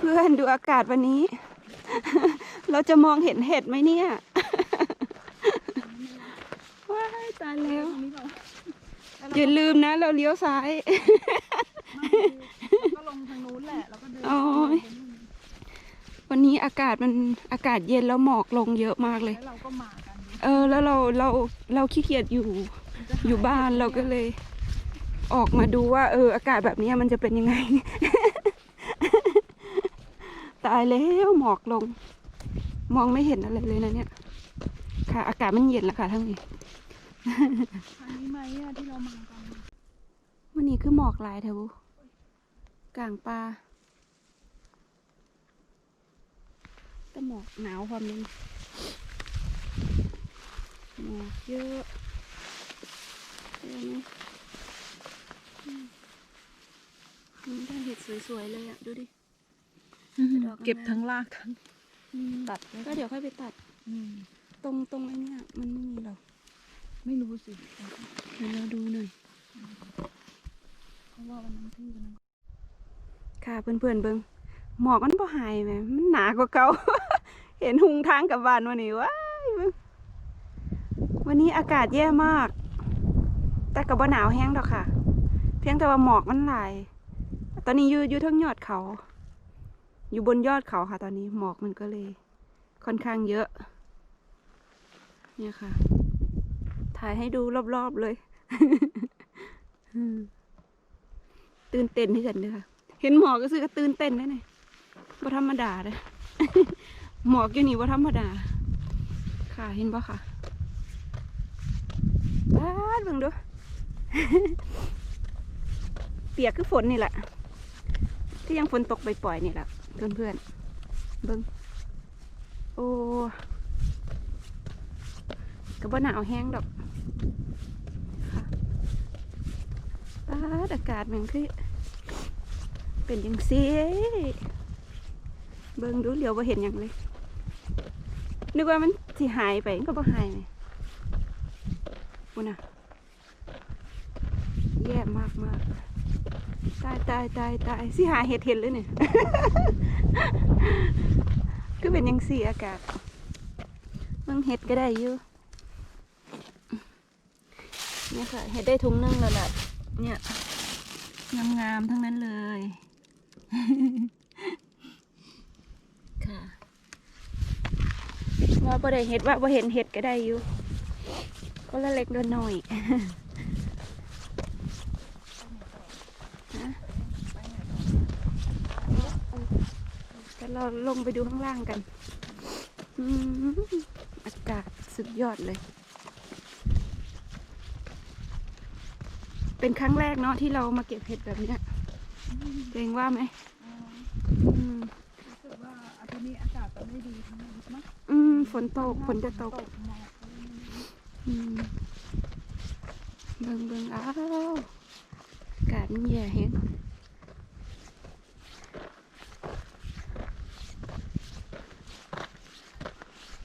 เพื่อนๆ ดูอากาศวันนี้ เราจะมองเห็นเห็ดไหมเนี่ยว้ายตายแล้วตรงนี้เหรออย่าลืมนะ เราเลี้ยวซ้าย ก็ลงทางนู้นแหละ แล้วก็เดินโอ้ยวันนี้อากาศมันอากาศเย็นแล้วหมอกลงเยอะมากเลย แล้วเราก็มากัน เออ แล้วเราเราเราขี้เกียจอยู่อยู่บ้านเราก็เลย ออกมาดูว่า เออ อากาศแบบนี้มันจะเป็นยังไง ตายแล้วหมอกลง มองไม่เห็นอะไรเลยนะเนี่ย ค่ะ อากาศมันเย็นแล้วค่ะทั้งนี้ทางนี้ไหมอะที่เรามากันวันนี้คือหมอกลายแถวกลางป่าแต่หมอกหนาวความนึงหมอกเยอะเห็นไหมอืมอืมได้เห็ดสวยๆเลยอะดูดิ ดอกเก็บทั้งรากทั้งอืมตัดไว้ก็เดี๋ยวค่อยไปตัด อืมตรงตรงไอ้เนี่ยมันไม่มีหรอกไม่รู้สิเดี๋ยวเราดูหน่อยเพราะว่าวันนั้นที่วันนั้นค่ะเพื่อนๆเบิงหมอกมันบ่หายไหมมันหนากว่าเก่า เห็นหุงทางกลับบ้านวันนี้ว้ายเบิ่งวันนี้อากาศแย่มาก แต่กับบ่หนาวแห้งดอกค่ะ เพียงแต่ว่าหมอกมันหลาย ตอนนี้อยู่อยู่เทั้งยอดเขา อยู่บนยอดเขาค่ะ ตอนนี้หมอกมันก็เลย ค่อนข้างเยอะ เนี่ยค่ะ ถ่ายให้ดูรอบๆเลย ตื่นเต้นที่สุดเลยค่ะ เห็นหมอกก็ซื้อก็ตื่นเต้นได้ไงบ่ธรรมดาเลยหมอกอยู่นี่บ่ธรรมดา ค่ะเห็นบ่ค่ะบ้าดเบิ่งดู เปียกคือฝนนี่แหละ ที่ยังฝนตกปล่อยๆนี่แหละเพื่อนเพื่อนเบิ่งโอ้ก็บ่หนาวแห้งดอกค่ะบ้าอากาศมันคือ เป็นยังซีเบิ่งดูเหลียวบ่าเห็นหยังเลยนึกว่ามันสิหายไปก็บ่หายไหมปุ่นน่ะแย่มากมากายตายตายตายสิหาเห็ดเห็นเลยเนี่ยก็เป็นยังสีอากาศเบิ่งเห็ดก็ได้อยู่เนี่ยค่ะเห็ดได้ถุงนึงแล้วแหละเนี่ยงามๆทั้งนั้นเลย ค่ะว่าบ่ได้เห็ดว่าบ่เห็นเห็ดก็ได้อยู่ก็ละเล็กละน้อย ฮะ กันเราลงไปดูข้างล่างกันอากาศสุดยอดเลย เป็นครั้งแรกเนาะที่เรามาเก็บเห็ดแบบนี้เกรงว่าไหมอืมรู้สึกว่าอาทิตย์นี้อากาศจะไม่ดีทั้งนั้นมั้งอืม ฝนตก ฝนจะตก อืมเบิ่งเบิ่งอ้าวอากาศมันแย่แฮง